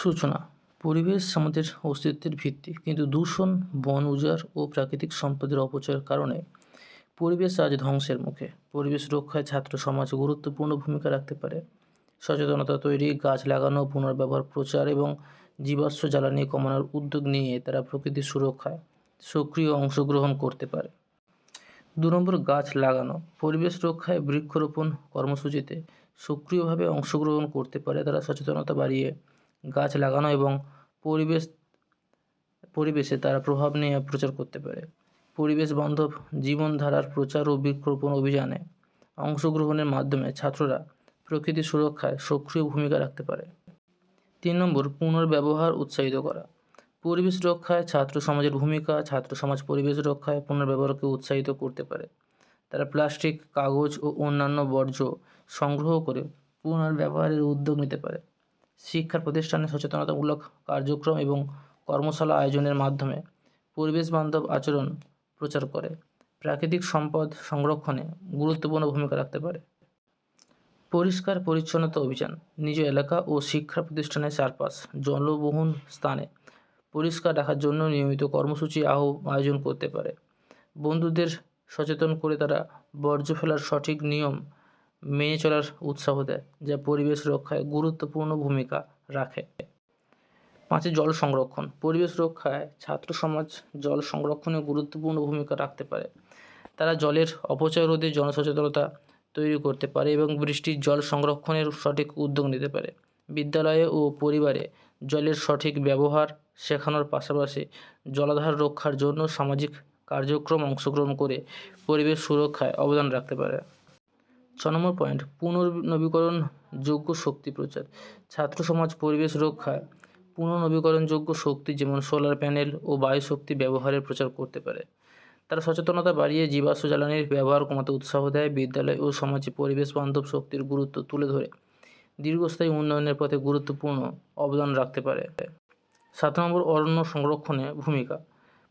সূচনা, পরিবেশ আমাদের অস্তিত্বের ভিত্তি, কিন্তু দূষণ, বন উজাড় ও প্রাকৃতিক সম্পদের অপচয়ের কারণে পরিবেশ আজ ধ্বংসের মুখে। পরিবেশ রক্ষায় ছাত্র সমাজ গুরুত্বপূর্ণ ভূমিকা রাখতে পারে। সচেতনতা তৈরি, গাছ লাগানো, পুনর্ব্যবহার প্রচার এবং জীবাশ্ম জ্বালানি কমানোর উদ্যোগ নিয়ে তারা প্রকৃতির সুরক্ষায় সক্রিয় অংশগ্রহণ করতে পারে। দু নম্বর, গাছ লাগানো। পরিবেশ রক্ষায় বৃক্ষরোপণ কর্মসূচিতে সক্রিয়ভাবে অংশগ্রহণ করতে পারে তারা সচেতনতা বাড়িয়ে গাছ লাগানো এবং পরিবেশ, পরিবেশে তারা প্রভাব নিয়ে প্রচার করতে পারে। পরিবেশ বান্ধব জীবনধারার প্রচার ও বৃক্ষরোপণ অভিযানে অংশগ্রহণের মাধ্যমে ছাত্ররা প্রকৃতি সুরক্ষায় সক্রিয় ভূমিকা রাখতে পারে। তিন নম্বর, পুনর্ব্যবহার উৎসাহিত করা। পরিবেশ রক্ষায় ছাত্র সমাজের ভূমিকা, ছাত্র সমাজ পরিবেশ রক্ষায় পুনর্ব্যবহারকে উৎসাহিত করতে পারে। তারা প্লাস্টিক, কাগজ ও অন্যান্য বর্জ্য সংগ্রহ করে পুনর্ব্যবহারের উদ্যোগ নিতে পারে। শিক্ষা প্রতিষ্ঠানে সচেতনতামূলক কার্যক্রম এবং কর্মশালা আয়োজনের মাধ্যমে পরিবেশ বান্ধব আচরণ প্রচার করে। প্রাকৃতিক সম্পদ সংরক্ষণে গুরুত্বপূর্ণ ভূমিকা রাখতে পারে। পরিষ্কার পরিচ্ছন্নতা অভিযান, নিজ এলাকা ও শিক্ষা প্রতিষ্ঠানের চারপাশ জলবহুল স্থানে পরিষ্কার রাখার জন্য নিয়মিত কর্মসূচি আহ, আয়োজন করতে পারে। বন্ধুদের সচেতন করে তারা বর্জ্য ফেলার সঠিক নিয়ম মেনে চলার উৎসাহ দেয়, যা পরিবেশ রক্ষায় গুরুত্বপূর্ণ ভূমিকা রাখে। পাঁচে, জল সংরক্ষণ। পরিবেশ রক্ষায় ছাত্র সমাজ জল সংরক্ষণে গুরুত্বপূর্ণ ভূমিকা রাখতে পারে। তারা জলের অপচয় রোধে জনসচেতনতা তৈরি করতে পারে এবং বৃষ্টির জল সংরক্ষণের সঠিক উদ্যোগ নিতে পারে। বিদ্যালয়ে ও পরিবারে জলের সঠিক ব্যবহার শেখানোর পাশাপাশি জলাধার রক্ষার জন্য সামাজিক কার্যক্রম অংশগ্রহণ করে পরিবেশ সুরক্ষায় অবদান রাখতে পারে। ছ নম্বর পয়েন্ট, পুনর্নবীকরণ যোগ্য শক্তি প্রচার, ছাত্র সমাজ পরিবেশ রক্ষায় পুনর্নবীকরণযোগ্য শক্তি যেমন সোলার প্যানেল ও বায়ু শক্তি ব্যবহারের প্রচার করতে পারে। তারা সচেতনতা বাড়িয়ে জীবাশ্ম জ্বালানির ব্যবহার কমাতে উৎসাহ দেয়, বিদ্যালয় ও সমাজে পরিবেশ বান্ধব শক্তির গুরুত্ব তুলে ধরে, দীর্ঘস্থায়ী উন্নয়নের পথে গুরুত্বপূর্ণ অবদান রাখতে পারে। সাত নম্বর, অরণ্য সংরক্ষণে ভূমিকা,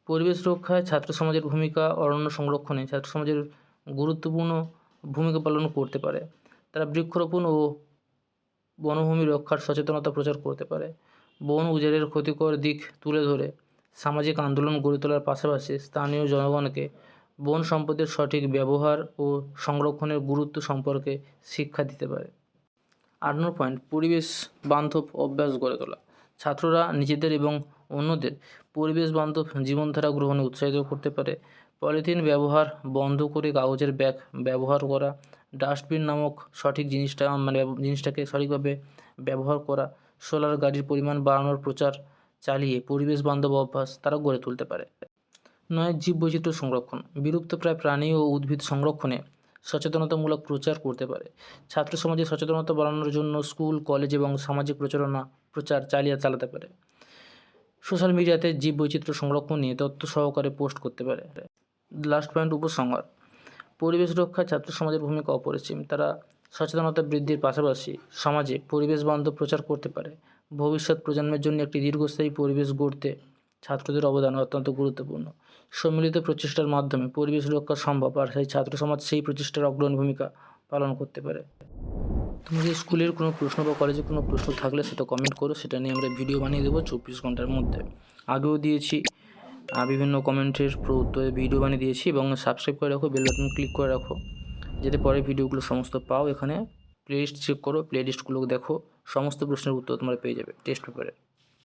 পরিবেশ রক্ষায় ছাত্র সমাজের ভূমিকা অরণ্য সংরক্ষণে ছাত্র সমাজের গুরুত্বপূর্ণ ভূমিকা পালন করতে পারে। তারা বৃক্ষরোপণ ও বনভূমি রক্ষার সচেতনতা প্রচার করতে পারে। বন উজাড়ের ক্ষতিকর দিক তুলে ধরে সামাজিক আন্দোলন গড়ে তোলার পাশাপাশি স্থানীয় জনগণকে বন সম্পদের সঠিক ব্যবহার ও সংরক্ষণের গুরুত্ব সম্পর্কে শিক্ষা দিতে পারে। আট নম্বর পয়েন্ট, পরিবেশ বান্ধব অভ্যাস গড়ে তোলা। ছাত্ররা নিজেদের এবং অন্যদের পরিবেশ বান্ধব জীবনধারা গ্রহণে উৎসাহিত করতে পারে। পলিথিন ব্যবহার বন্ধ করে কাগজের ব্যাগ ব্যবহার করা, ডাস্টবিন নামক সঠিক জিনিসটা মানে জিনিসটাকে সঠিকভাবে ব্যবহার করা, সোলার গাড়ির পরিমাণ বাড়ানোর প্রচার চালিয়ে পরিবেশ বান্ধব অভ্যাস তারা গড়ে তুলতে পারে। নয়, জীববৈচিত্র্য সংরক্ষণ। বিলুপ্তপ্রায় প্রাণী ও উদ্ভিদ সংরক্ষণে সচেতনতামূলক প্রচার করতে পারে। ছাত্র সমাজে সচেতনতা বাড়ানোর জন্য স্কুল, কলেজ এবং সামাজিক প্রচারণা, প্রচার চালিয়ে চালাতে পারে। সোশ্যাল মিডিয়াতে জীববৈচিত্র্য সংরক্ষণ নিয়ে তথ্য সহকারে পোস্ট করতে পারে। লাস্ট পয়েন্ট উপসংহার। পরিবেশ রক্ষায় ছাত্র সমাজের ভূমিকা অপরিসীম। তারা সচেতনতা বৃদ্ধির পাশাপাশি সমাজে পরিবেশ বান্ধব প্রচার করতে পারে। ভবিষ্যৎ প্রজন্মের জন্য একটি দীর্ঘস্থায়ী পরিবেশ গড়তে ছাত্রদের অবদান অত্যন্ত গুরুত্বপূর্ণ। সম্মিলিত প্রচেষ্টার মাধ্যমে পরিবেশ রক্ষা সম্ভব, আর সেই ছাত্র সমাজ সেই প্রচেষ্টার অগ্রণী ভূমিকা পালন করতে পারে। তোমাদের স্কুলের কোনো প্রশ্ন বা কলেজে কোনো প্রশ্ন থাকলে সেটা কমেন্ট করো। সেটা নিয়ে আমরা ভিডিও বানিয়ে দেবো চব্বিশ ঘণ্টার মধ্যে। আগেও দিয়েছি বিভিন্ন কমেন্টের উত্তরে ভিডিও বানিয়ে দিয়েছি এবং সাবস্ক্রাইব করে রাখো বেল বাটন ক্লিক করে রাখো, যাতে পরে ভিডিওগুলো সমস্ত পাও। এখানে প্লেলিস্ট চেক করো প্লেলিস্টগুলো দেখো, সমস্ত প্রশ্নের উত্তর তোমরা পেয়ে যাবে টেস্ট পেপারে